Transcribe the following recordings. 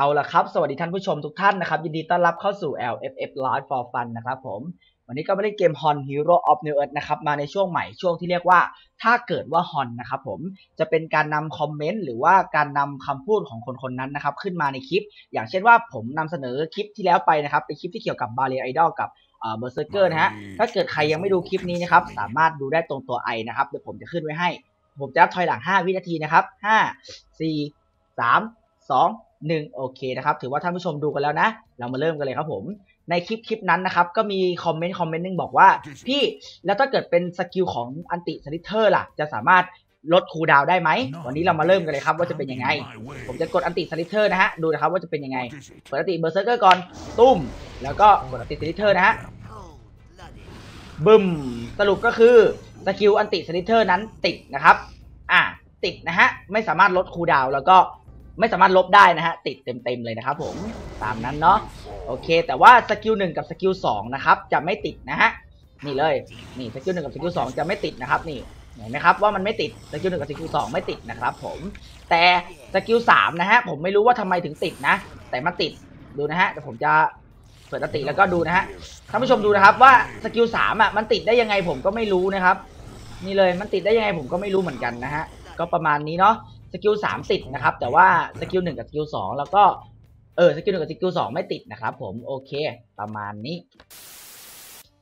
เอาละครับ สวัสดีท่านผู้ชมทุกท่านนะครับ ยินดีต้อนรับเข้าสู่ LFF Live for Fun นะครับผม วันนี้ก็มาเล่นเกม Hon Hero of New Earth นะครับ มาในช่วงใหม่ช่วงที่เรียกว่าถ้าเกิดว่า Hon นะครับผมจะเป็นการนำคอมเมนต์หรือว่าการนำคำพูดของคนคนนั้นนะครับ ขึ้นมาในคลิป อย่างเช่นว่าผมนำเสนอคลิปที่แล้วไปนะครับเป็นคลิปที่เกี่ยวกับบาเรียไอดอลกับเบอร์เซอร์เกอร์นะฮะถ้าเกิดใครยังไม่ดูคลิปนี้นะครับสามารถดูได้ตรงตัวไอนะครับเดี๋ยวผมจะขึ้นไว้ให้ ผมจะนับถอยหลัง 5 วินาทีนะครับ 5 4 3 2 1โอเคนะครับถือว่าท่านผู้ชมดูกันแล้วนะ เรามาเริ่มกันเลยครับผม ในคลิปคลิปนั้นนะครับ ก็มีคอมเมนต์คอมเมนต์นึงบอกว่า พี่แล้วถ้าเกิดเป็นสกิลของอันติสลิเทอร์ล่ะ จะสามารถลดคูดาวได้ไหม วันนี้เรามาเริ่มกันเลยครับว่าจะเป็นยังไง ผมจะกดอันติสลิเทอร์นะฮะ ดูนะครับว่าจะเป็นยังไงเปิดอันติเบอร์เซอร์เกอร์ก่อน ตุ้ม แล้วก็กดอันติสลิเทอร์นะฮะบึมสรุปก็คือสกิลอันติสลิเทอร์นั้นติดนะครับ อ่าติดนะฮะ ไม่สามารถลดคูดาวแล้วก็ ไม่สามารถลบได้นะฮะติดเต็มๆเลยนะครับผมตามนั้นเนาะโอเค แต่ว่าสกิลหนึ่งกับสกิลสองนะครับจะไม่ติดนะฮะนี่เลยนี่สกิลหนึ่งกับสกิลสองจะไม่ติดนะครับนี่เห็นไหมครับว่ามันไม่ติดสกิลหนึ่งกับสกิลสองไม่ติดนะครับผมแต่สกิลสามนะฮะผมไม่รู้ว่าทำไมถึงติดนะ แต่มันติดดูนะฮะเดี๋ยวผมจะเปิดอันติแล้วก็ดูนะฮะท่านผู้ชมดูนะครับว่าสกิลสามอะมันติดได้ยังไงผมก็ไม่รู้นะครับ นี่เลยมันติดได้ยังไงผมก็ไม่รู้เหมือนกันนะฮะก็ประมาณนี้เนาะ สกิลสามติดนะครับ แต่ว่าสกิลหนึ่งกับสกิลสองแล้วก็เออสกิลหนึ่งกับสกิลสองไม่ติดนะครับ ผมโอเค ประมาณนี้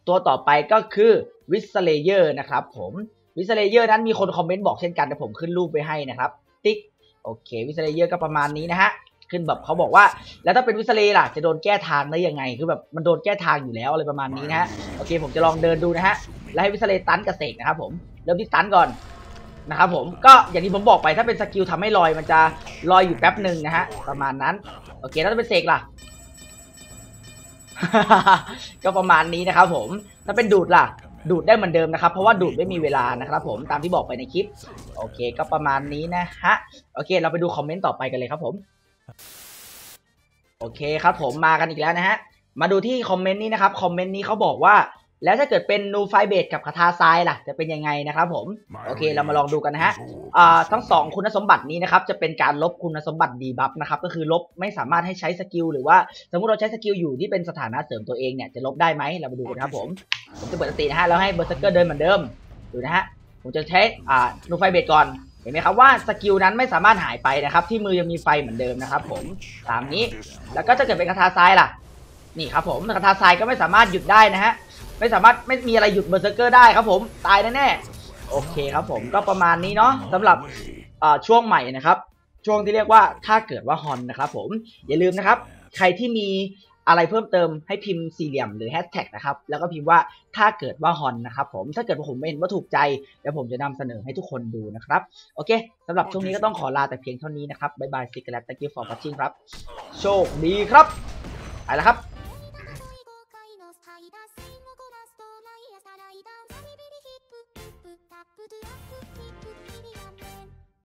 ตัวต่อไปก็คือวิสเลเยอร์นะครับ ผมวิสเลเยอร์นั้นมีคนคอมเมนต์บอกเช่นกันแต่ผมขึ้นรูปไปให้นะครับ ติ๊กโอเควิสเลเยอร์ก็ประมาณนี้นะฮะขึ้นแบบเขาบอกว่า แล้วถ้าเป็นวิสเลล่ะจะโดนแก้ทางได้ยังไง คือแบบมันโดนแก้ทางอยู่แล้วอะไรประมาณนี้นะฮะโอเค ผมจะลองเดินดูนะฮะแล้วให้วิสเลตันกับเสกนะครับผมเริ่มที่ตันก่อน นะครับผมก็อย่างที่ผมบอกไปถ้าเป็นสกิลทำให้ลอยมันจะลอยอยู่แป๊บหนึ่งนะฮะประมาณนั้น โอเคแล้วถ้าเป็นเสกล่ะ ก็ประมาณนี้นะครับผมถ้าเป็นดูดล่ะ ดูดได้เหมือนเดิมนะครับ เพราะว่าดูดไม่มีเวลานะครับผมตามที่บอกไปในคลิป โอเค ก็ประมาณนี้นะฮะโอเค เราไปดูคอมเมนต์ต่อไปกันเลยครับผม โอเคครับผมมากันอีกแล้วนะฮะมาดูที่คอมเมนต์นี้นะครับคอมเมนต์นี้เขาบอกว่า แล้วถ้าเกิดเป็นนูไฟเบดกับคาทาทรายล่ะ จะเป็นยังไงนะครับผม โอเคเรามาลองดูกันนะฮะอ่าทั้งสองคุณสมบัตินี้นะครับ จะเป็นการลบคุณสมบัติดีบัฟนะครับ ก็คือลบไม่สามารถให้ใช้สกิลหรือว่าสมมติเราใช้สกิลอยู่ที่เป็นสถานะเสริมตัวเองเนี่ย จะลบได้ไหมเรามาดูกันครับผม ผมจะเปิดสตินะฮะแล้วให้เบอร์เซอร์เกอร์เดินเหมือนเดิม ดูนะฮะ ผมจะใช้อ่านูไฟเบดก่อน เห็นไหมครับว่าสกิลนั้นไม่สามารถหายไปนะครับ ที่มือยังมีไฟเหมือนเดิมนะครับผม ตามนี้ แล้วก็จะเกิดเป็นคาทาทรายล่ะ นี่ครับผมคาทาทรายก็ไม่สามารถหยุดได้นะฮะไม่สามารถไม่มีอะไรหยุดเบอร์เซอร์เกอร์ได้ครับผมตายแน่ๆโอเคครับผมก็ประมาณนี้เนาะสำหรับช่วงใหม่นะครับช่วงที่เรียกว่าถ้าเกิดว่าฮอนนะครับผมอย่าลืมนะครับใครที่มีอะไรเพิ่มเติมให้พิมพ์สี่เหลี่ยมหรือแฮชแท็กนะครับแล้วก็พิมพ์ว่าถ้าเกิดว่าฮอนนะครับผมถ้าเกิดว่าผมไม่เห็นว่าถูกใจเดี๋ยวผมจะนำเสนอให้ทุกคนดูนะครับโอเคสำหรับช่วงนี้ก็ต้องขอลาแต่เพียงเท่านี้นะครับบายบายซิกแลต thank you for watching ครับโชคดีครับไปแล้วครับ